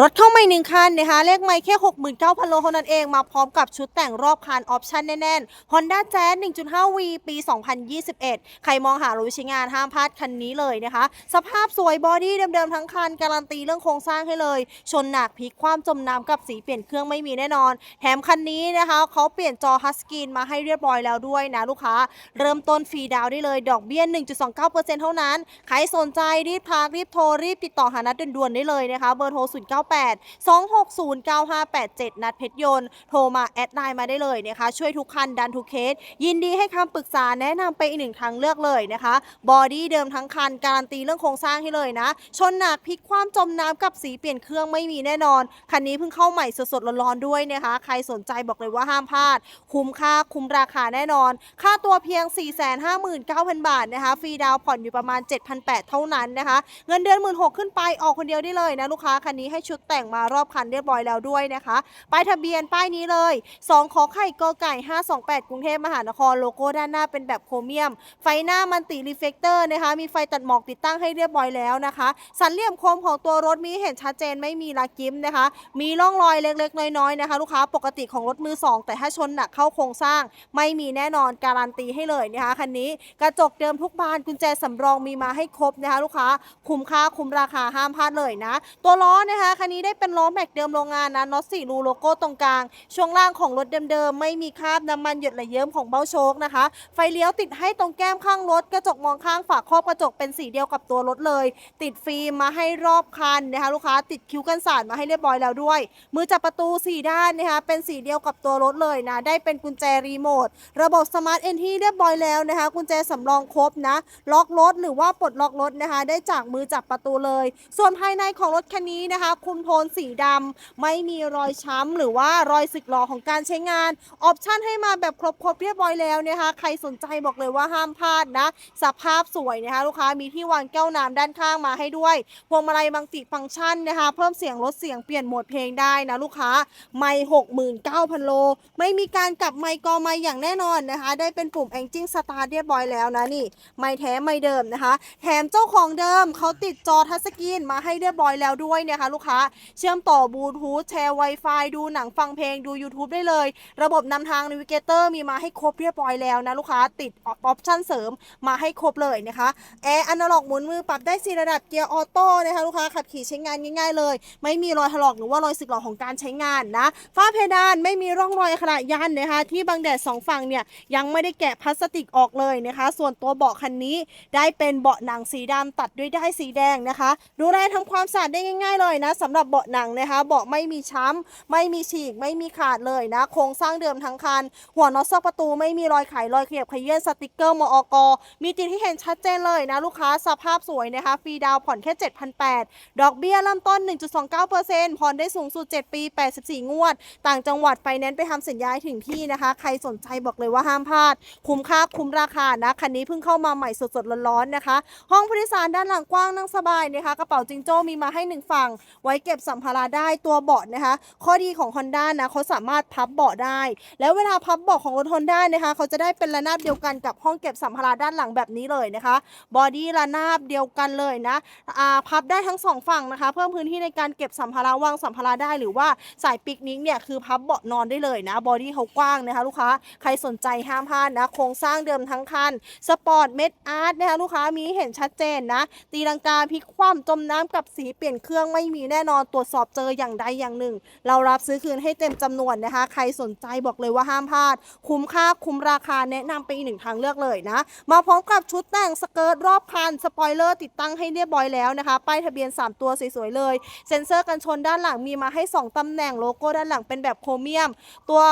รถเข้าใหม่หนึ่งคันนะคะเลขไม่แค่ 69,000 โลเท่านั้นเองมาพร้อมกับชุดแต่งรอบคันออปชั่นแน่นๆ Honda Jazz 1.5V ปี 2021 ใครมองหารถใช้งานห้ามพลาดคันนี้เลยนะคะ สภาพสวยบอดี้เดิมๆทั้งคัน การันตีเรื่องโครงสร้างให้เลย ชนหนักพลิกความจมน้ำกับสีเปลี่ยนเครื่องไม่มีแน่นอน แถมคันนี้นะคะเขาเปลี่ยนจอฮัสกีนมาให้เรียบร้อยแล้วด้วยนะลูกค้า เริ่มต้นฟรีดาวน์ได้เลย ดอกเบี้ย 1.29%เท่านั้น ใครสนใจรีบทักรีบโทรรีบติดต่อหานัดด่วนๆได้เลยนะคะเบอร์โทร098 260 9587 นัดเพชรยนต์ โทรมาแอดไลน์มาได้เลยนะคะ ช่วยทุกคันดันทุกเคส ยินดีให้คำปรึกษาแนะนำไปอีกหนึ่งทางเลือกเลยนะคะ บอดี้เดิมทั้งคัน การันตีเรื่องโครงสร้างให้เลยนะ ชนหนักพลิกความจมน้ำกับสีเปลี่ยนเครื่องไม่มีแน่นอน คันนี้เพิ่งเข้าใหม่สดๆร้อนๆด้วยนะคะ ใครสนใจบอกเลยว่าห้ามพลาด คุ้มค่าคุ้มราคาแน่นอน ค่าตัวเพียง 459,000 บาทนะคะ ฟรีดาวผ่อนอยู่ประมาณ 7,800 เท่านั้นนะคะ เงินเดือน 1 6 0 0ขึ้นไปออกคนเดียวได้เลยนะลูกค้าคันนี้ให้ชุดแต่งมารอบคันเรียบร้อยแล้วด้วยนะคะป้ายทะเบียนป้ายนี้เลย 2 ขอไข่กอไก่ 528 กรุงเทพมหานครโลโก้ด้านหน้าเป็นแบบโครเมียม ไฟหน้ามันติรีเฟกเตอร์นะคะ มีไฟตัดหมอกติดตั้งให้เรียบร้อยแล้วนะคะ สันเหลี่ยมโคมของตัวรถมีเห็นชัดเจนไม่มีลากิมนะคะ มีร่องรอยเล็กๆ น้อยๆนะคะ ลูกค้าปกติของรถมือสองแต่ถ้าชนหนักเข้าโครงสร้าง ไม่มีแน่นอนการันตีให้เลยนะคะคันนี้กระจกเดิมทุกบานกุญแจสำรองมีมาให้ครบนะคะ ลูกค้าคุ้มค่าคุ้มราคาห้ามพลาดเลยนะ ตัวล้อนะคะคันนี้ได้เป็นล้อแม็กเดิมโรงงานนะน็อตสี่รูโลโก้ตรงกลาง ช่วงล่างของรถเดิมๆ ไม่มีคราบน้ำมันหยดไหลเยิ้มของเบ้าโชคนะคะ ไฟเลี้ยวติดให้ตรงแก้มข้างรถ กระจกมองข้างฝาครอบกระจกเป็นสีเดียวกับตัวรถเลย ติดฟิล์มมาให้รอบคันนะคะลูกค้าติดคิ้วกันสาดมาให้เรียบร้อยแล้วด้วย มือจับประตูสี่ด้านนะคะเป็นสีเดียวกับตัวรถเลยนะได้เป็นกุญแจรีโมทระบบสมาร์ทเอนที่เรียบร้อยแล้วนะคะกุญแจสำรองครบนะล็อกรถหรือว่าปลดล็อกรถนะคะ ได้จากมือจับประตูเลย ส่วนภายในของรถคันนี้นะคะคุมโทนสีดำไม่มีรอยช้ำหรือว่ารอยสึกหรอของการใช้งานออปชั่นให้มาแบบครบๆเรียบร้อยแล้วนะคะใครสนใจบอกเลยว่าห้ามพลาดนะสภาพสวยนะคะลูกค้ามีที่วางแก้วน้ำด้านข้างมาให้ด้วยพวงมาลัยมังติฟังก์ชันนะคะ เพิ่มเสียงลดเสียงเปลี่ยนโหมดเพลงได้นะลูกค้าไม่หกหมื่นเก้าพันโล ไม่มีการกลับไมค์กอไมค์อย่างแน่นอนนะคะ ได้เป็นปุ่ม Engine Start เรียบร้อยแล้วนะนี่ ไม่แท้ไม่เดิมนะคะ แถมเจ้าของเดิมเขาติดจอทัชสกรีนมาให้เรียบร้อยแล้วด้วยนะคะ ลูกค้าเชื่อมต่อบลูทูธแชร์ Wi-Fi ดูหนังฟังเพลงดู YouTube ได้เลย ระบบนำทาง Navigator มีมาให้ครบเรียบร้อยแล้วนะลูกค้าติดออปชั่นเสริมมาให้ครบเลยนะคะแอร์อนาล็อกหมุนมือปรับได้สี่ระดับเกียร์ออโต้นะคะลูกค้าขับขี่ใช้งานง่ายๆเลย ไม่มีรอยถลอกหรือว่ารอยสึกหรอของการใช้งานนะฝ้าเพดานไม่มีร่องรอยขณะยันนะคะที่บังแดดสองฝั่งเนี่ยยังไม่ได้แกะพลาสติกออกเลยนะคะ ส่วนตัวเบาะคันนี้ได้เป็นเบาะหนังสีดำตัดด้วยได้ายสีแดงนะคะ ดูแลทำความสะอาดได้ง่าย ๆเลยนะสำหรับเบาะหนังนะคะเบาะไม่มีช้ำไม่มีฉีก ไม่มีขาดเลยนะ โครงสร้างเดิมทั้งคัน หัวน็อตซอกประตูไม่มีรอยไขรอยเขียบขยื่นสติกเกอร์มอก มีติดที่เห็นชัดเจนเลยนะลูกค้าสภาพสวยนะคะฟรีดาวผ่อนแค่ 7,800 ดอกเบี้ยเริ่มต้น 1.29%ผ่อนได้สูงสุด 7 ปี 84 งวด ต่างจังหวัดไฟแนนซ์ไปทำสัญญาให้ถึงที่นะคะ ใครสนใจบอกเลยว่าห้ามพลาด คุ้มค่าคุ้มราคานะคันนี้เพิ่งเข้ามาใหม่สดๆร้อนๆนะคะ ห้องผู้โดยสารด้านหลังกว้างนั่งสบายนะคะกระเป๋าจิงโจ้มีมาให้หนึ่งฝั่งไว้เก็บสัมภาระได้ตัวเบาะนะคะ ข้อดีของ Honda นะเขาสามารถพับเบาะได้ แล้วเวลาพับเบาะของรถ Honda นะคะเขาจะได้เป็นระนาบเดียวกันกับห้องเก็บสัมภาระด้านหลังแบบนี้เลยนะคะบอดี้ระนาบเดียวกันเลยนะอ่าพับได้ทั้งสองฝั่งนะคะ เพิ่มพื้นที่ในการเก็บสัมภาระวางสัมภาระได้ หรือว่าสายปิกนิกเนี่ยคือพับเบาะนอนได้เลยนะบอดี้เขากว้างนะคะลูกค้าใครสนใจห้ามพลาดนะโครงสร้างเดิมทั้งคันสปอร์ตเม็ดอาร์ตนะคะลูกค้ามีเห็นชัดเจนนะตีลังกาพลิกคว่ำจมน้ำกับสีเปลี่ยนเครื่องไม่มีแน่นอนตรวจสอบเจออย่างใดอย่างหนึ่ง เรารับซื้อคืนให้เต็มจำนวนนะคะ ใครสนใจบอกเลยว่าห้ามพลาด คุ้มค่าคุ้มราคาแนะนำไปอีกหนึ่งทางเลือกเลยนะ มาพร้อมกับชุดแต่งสเกิร์ตรอบคันสปอยเลอร์ติดตั้งให้เรียบร้อยแล้วนะคะป้ายทะเบียน 3 ตัวสวยๆเลย เซ็นเซอร์กันชนด้านหลังมีมาให้ 2ตำแหน่งโลโก้ด้านหลังเป็นแบบโครเมียม ตัว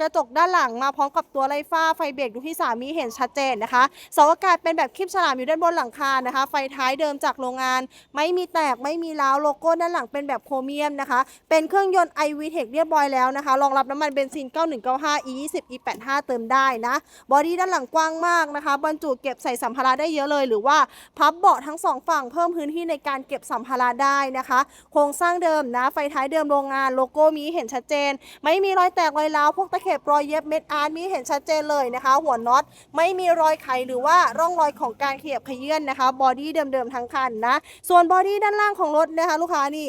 กระจกด้านหลังมาพร้อมกับตัวไล่ฟ้าไฟเบรกดูที่สามีเห็นชัดเจนนะคะเสาอากาศเป็นแบบคลิปฉลามอยู่ด้านบนหลังคานะคะ ไฟท้ายเดิมจากโรงงาน ไม่มีแตกไม่มีร้าวโลโก้ด้านหลังเป็นแบบโครเมียมนะคะ เป็นเครื่องยนต์ i v t e c h เรียบร้อยแล้วนะคะ รองรับน้ำมันเบนซิน 9195 E20 E85 เติมได้นะ บอดี้ด้านหลังกว้างมากนะคะ บรรจุเก็บใส่สัมภาระได้เยอะเลย หรือว่าพับเบาะทั้งสองฝั่งเพิ่มพื้นที่ในการเก็บสัมภาระได้นะคะ โครงสร้างเดิมนะ ไฟท้ายเดิมโรงงาน โลโก้มีเห็นชัดเจน ไม่มีรอยแตกรอยร้าว พวกตะเข็บรอยเย็บเม็ดอาร์ตมีเห็นชัดเจนเลยนะคะ หัวน็อตไม่มีรอยไขหรือว่าร่องรอยของการเขียบขยื่นนะคะ บอดี้เดิมๆทั้งคันนะ ส่วนบอดี้ด้านล่างของรถนะคะ ลูกค้านี่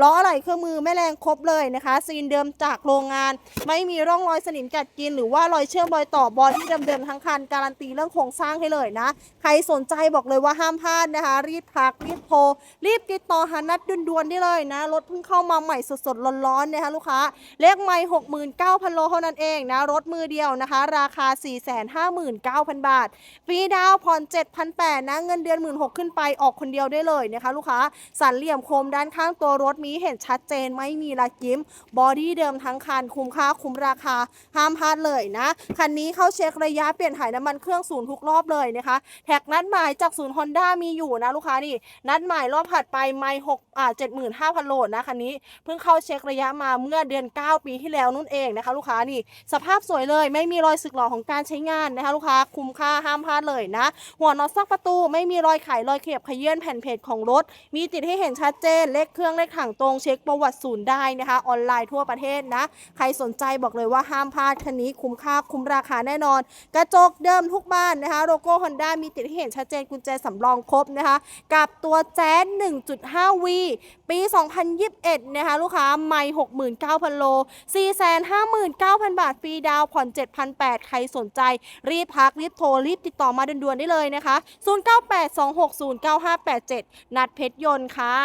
ล้ออะไหล่เครื่องมือแม่แรงครบเลยนะคะ ซีนเดิมจากโรงงาน ไม่มีร่องรอยสนิมกัดกิน หรือว่ารอยเชื่อมรอยต่อบอดี้เดิมๆทั้งคันการันตีเรื่องโครงสร้างให้เลยนะ ใครสนใจบอกเลยว่าห้ามพลาดนะคะ รีบทักรีบโทรรีบติดต่อหานัดด่วนๆได้เลยนะรถเพิ่งเข้ามาใหม่สดๆร้อนๆนะคะลูกค้าเลขไม่69,000โลเท่านั้นเองนะรถมือเดียวนะคะ ราคา459,000บาทฟรีดาวน์ผ่อน7,800นแปดนะเงินเดือน16,000ขึ้นไปออกคนเดียวได้เลยนะคะ ลูกค้าสันเหลี่ยมโคมด้านข้างตัวรถมีเห็นชัดเจนไม่มีรอยยิ้ม บอดี้เดิมทั้งคันคุ้มค่าคุ้มราคา ห้ามพลาดเลยนะ คันนี้เข้าเช็คระยะเปลี่ยนถ่ายน้ำมันเครื่องศูนย์ทุกรอบเลยนะคะ แท็กนัดหมายจากศูนย์ฮอนด้ามีอยู่นะลูกค้านี่ นัดหมายรอบถัดไปไม่หกอ่าเจ็ดหมื่นห้าพันโลนะคันนี้เพิ่งเข้าเช็คระยะมาเมื่อเดือน 9 ปีที่แล้วนู่นเองนะคะ ลูกค้านี่สภาพสวยเลยไม่มีรอยสึกหรอของการใช้งานนะคะ ลูกค้าคุ้มค่าห้ามพลาดเลยนะ หัวน็อตซอกประตูไม่มีรอยไขรอยเขียบขยื่นแผ่นเพจของรถ มีติดให้เห็นชัดเจนเลขเครื่องเลขถังตรงเช็คประวัติศูนย์ได้นะคะ ออนไลน์ทั่วประเทศนะ ใครสนใจบอกเลยว่าห้ามพลาดคันนี้คุ้มค่าคุ้มราคาแน่นอน กระจกเดิมทุกบ้านนะคะโลโก้ฮอนด้ามีติดให้เห็นชัดเจนกุญแจสำรองครบนะคะ กับตัวแจ๊ส 1.5V ปี 2021 นะคะลูกค้าไม่69,000 โล 459,000 บาทฟรีดาวผ่อน 7,800 ใครสนใจ รีบพักรีบโทร รีบติดต่อมาด่วนๆได้เลยนะคะ 0982609587 นัดเพชรยนต์ค่ะ